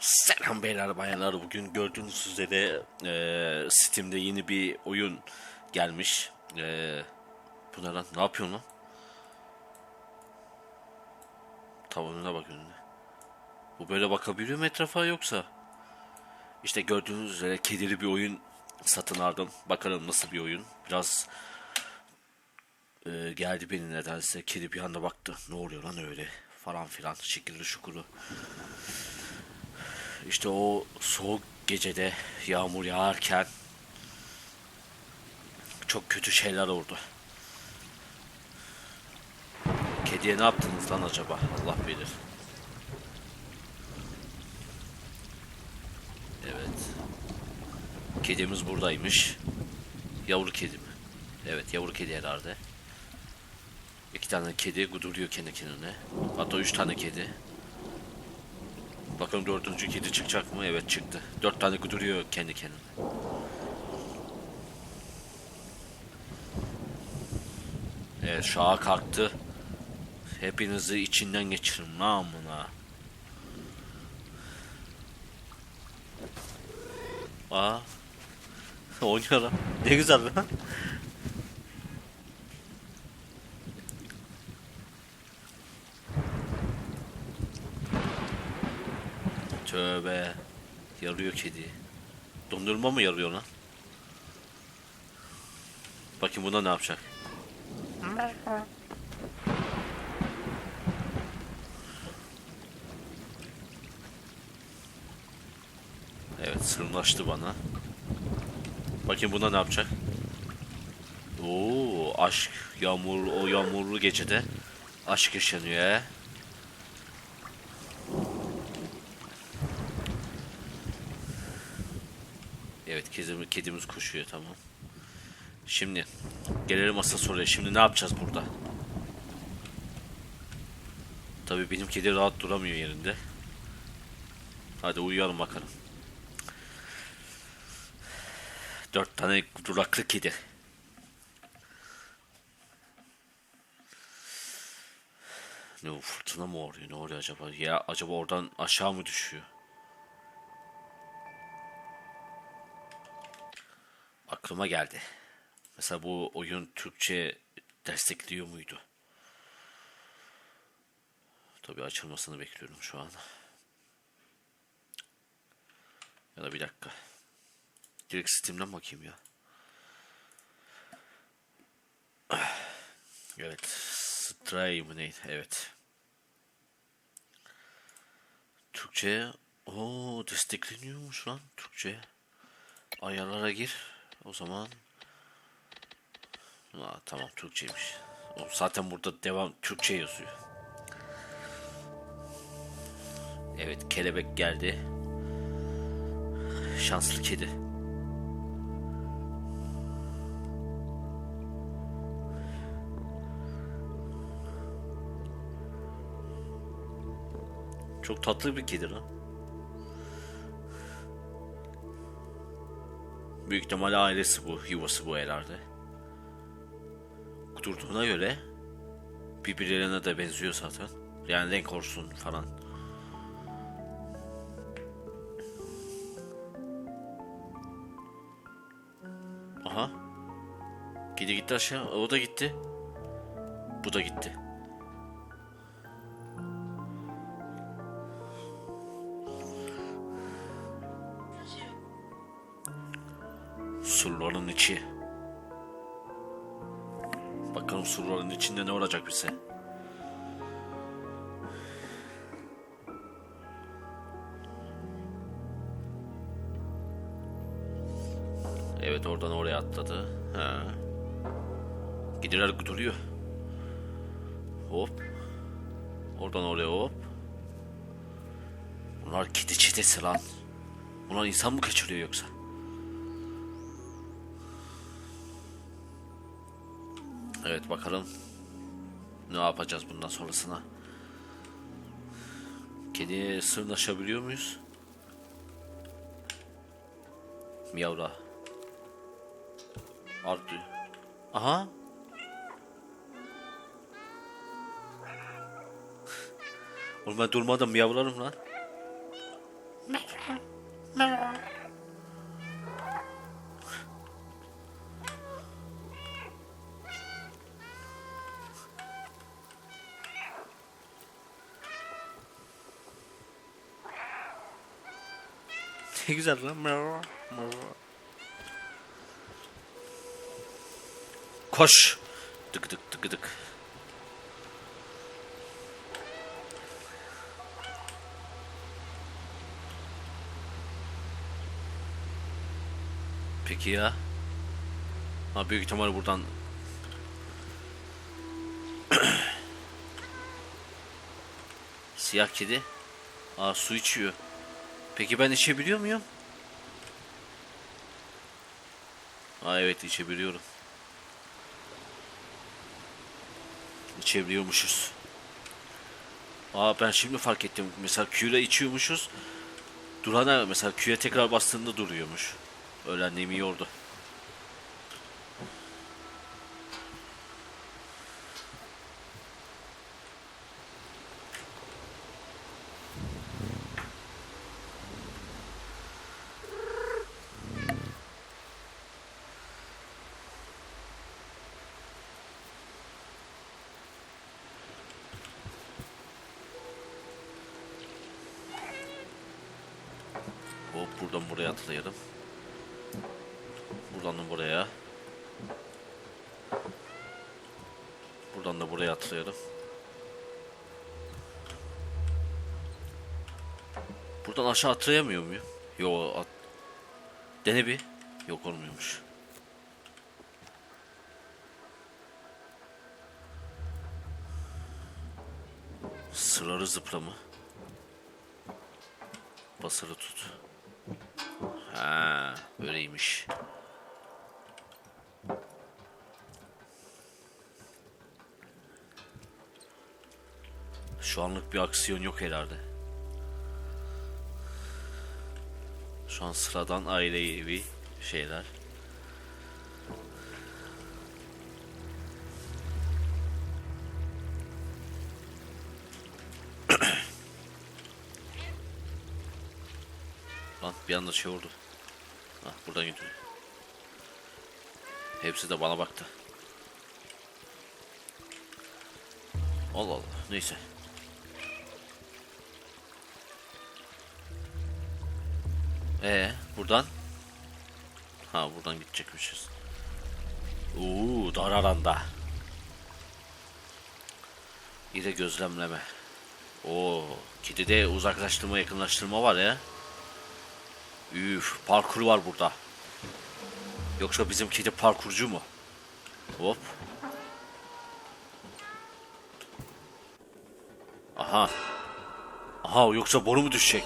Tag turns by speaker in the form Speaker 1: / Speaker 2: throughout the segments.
Speaker 1: Selam beyler bayanlar bugün gördüğünüz üzere e, Steam'de yeni bir oyun gelmiş. E, bu ne lan ne yapıyorsun lan? Tavanına bak önüne. Bu böyle bakabiliyor mu etrafa yoksa? İşte gördüğünüz üzere kedili bir oyun satın aldım. Bakalım nasıl bir oyun. Biraz e, geldi beni nedense. Kedi bir anda baktı. Ne oluyor lan öyle falan filan şekilli şukuru. İşte o soğuk gecede yağmur yağarken çok kötü şeyler oldu. Kediye ne yaptınız lan acaba? Allah bilir. Evet. Kedimiz buradaymış. Yavru kedi mi? Evet yavru kedi herhalde. İki tane kedi guduruyor kendi kendine. Hatta üç tane kedi. Bakalım dördüncü kedi çıkacak mı? Evet çıktı. Dört tane duruyor kendi kendine. Evet şaha kalktı. Hepinizi içinden geçirin namına. Aa. Oynuyor lan. Ne güzel lan. Tövbe. Yarıyor kedi. Dondurma mı yarıyor lan? Bakayım buna ne yapacak? Evet sırnaştı bana. Bakayım buna ne yapacak? Oo aşk yağmur o yağmurlu gecede aşk yaşanıyor he. Evet kedimiz, kedimiz koşuyor tamam. Şimdi gelelim asıl soruya. Şimdi ne yapacağız burada? Tabii benim kedi rahat duramıyor yerinde. Hadi uyuyalım bakalım. Dört tane duraklı kedi. Ne o fırtına mı oluyor? Ne oluyor acaba? Ya acaba oradan aşağı mı düşüyor? Aklıma geldi. Mesela bu oyun Türkçe destekliyor muydu? Tabii açılmasını bekliyorum şu an. Ya da bir dakika. Direkt Steam'den bakayım ya. Evet. Stray mı neydi? Evet. Türkçe o destekleniyormuş lan Türkçe. Ayarlara gir. O zaman Aa, tamam Türkçeymiş. O zaten burada devam Türkçe yazıyor. Evet kelebek geldi. Şanslı kedi. Çok tatlı bir kedi lan. Büyük ihtimal ailesi bu, yuvası bu herhalde. Durduğuna göre birbirlerine de benziyor zaten. Yani renk olsun falan. Aha. Gidi gitti aşağı. O da gitti. Bu da gitti. Surların içi. Bakalım surların içinde ne olacak bize. Evet oradan oraya atladı. Ha. Gidiler duruyor. Hop. Oradan oraya hop. Bunlar kedi çetesi lan. Bunlar insan mı kaçırıyor yoksa? Evet bakalım. Ne yapacağız bundan sonrasına? Kediye sırnaşabiliyor muyuz? Miyavra. Artı. Aha. Oğlum ben durmadan miyavlarım lan. Ne güzel lan. Koş. Tık tık tık tık. Peki ya. Ha büyük ihtimal buradan Siyah kedi. Aa su içiyor. Peki ben içebiliyor muyum? Aa evet içebiliyorum. İçebiliyormuşuz. Aa ben şimdi fark ettim. Mesela Q'yle içiyormuşuz. Durana mesela Q'ye tekrar bastığında duruyormuş. Öğrendiğim iyi oldu. Hop buradan buraya atlayalım. Buradan da buraya. Buradan da buraya atlayalım. Buradan aşağı atlayamıyor muyum? Yo at. Dene bir. Yok olmuyormuş. Sırları zıplama. Basılı tut. Öyleymiş. Şu anlık bir aksiyon yok herhalde. Şu an sıradan ailevi şeyler. Lan bir anda şey oldu. Hah buradan gidiyor. Hepsi de bana baktı. Allah Allah neyse. Ee buradan? Ha buradan gidecekmişiz. Uuu dar alanda. Bir de gözlemleme. Oo, kedide uzaklaştırma yakınlaştırma var ya. Üf, parkur var burada. Yoksa bizim kedi parkurcu mu? Hop. Aha. Aha yoksa boru mu düşecek?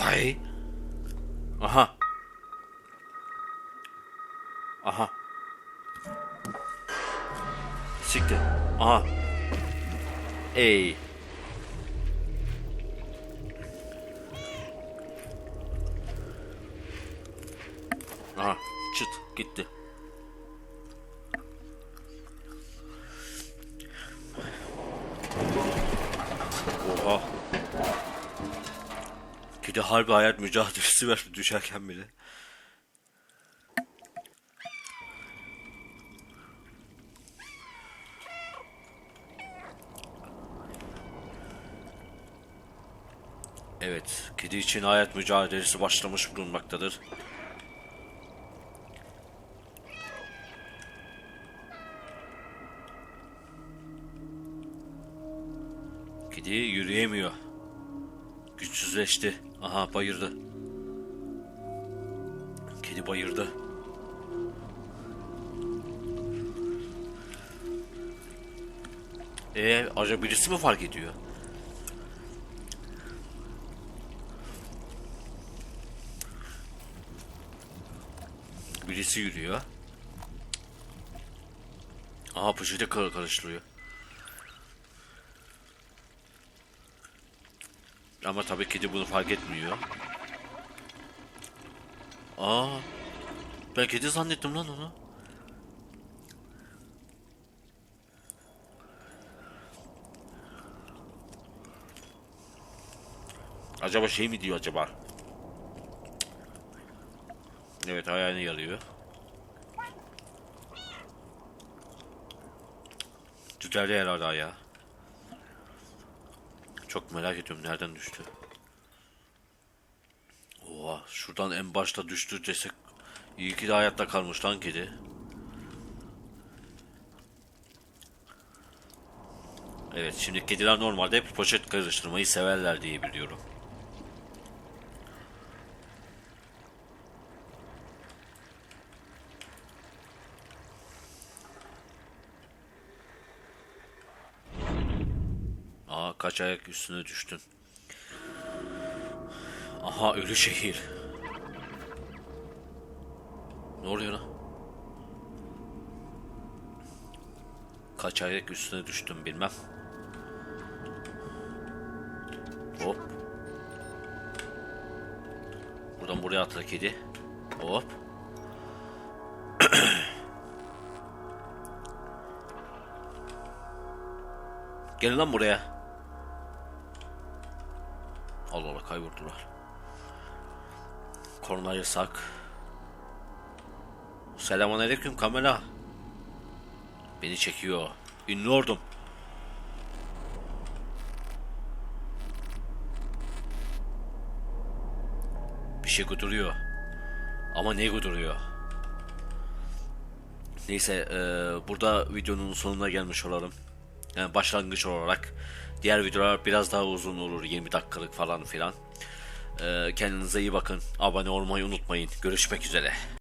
Speaker 1: Vay. Aha. Aha. Siktir. Aha. Ey. Aha çıt gitti. Oha. Kedi harbi hayat mücadelesi verdi düşerken bile. Evet, kedi için hayat mücadelesi başlamış bulunmaktadır. Yürüyemiyor. Güçsüzleşti. Aha bayırdı. Kedi bayırdı. Ee, acaba birisi mi fark ediyor? Birisi yürüyor. Aha poşete kar karıştırıyor. Ama tabii kedi bunu fark etmiyor. Aa, ben kedi zannettim lan onu. Acaba şey mi diyor acaba? Evet ayağını yarıyor. Düzeldi herhalde ayağı. Çok merak ediyorum nereden düştü. Oha şuradan en başta düştü desek iyi ki de hayatta kalmış lan kedi. Evet şimdi kediler normalde hep poşet karıştırmayı severler diye biliyorum. Kaç ayak üstüne düştün. Aha ölü şehir. Ne oluyor lan? Kaç ayak üstüne düştüm bilmem. Hop. Buradan buraya atla kedi. Hop. Gelin lan buraya. Allah kayboldular. Korna yasak. Selamun aleyküm kamera. Beni çekiyor. Ünlü ordum. Bir şey guduruyor. Ama ne guduruyor? Neyse eee, burada videonun sonuna gelmiş olalım. Yani başlangıç olarak. Diğer videolar biraz daha uzun olur. 20 dakikalık falan filan. Eee, kendinize iyi bakın. Abone olmayı unutmayın. Görüşmek üzere.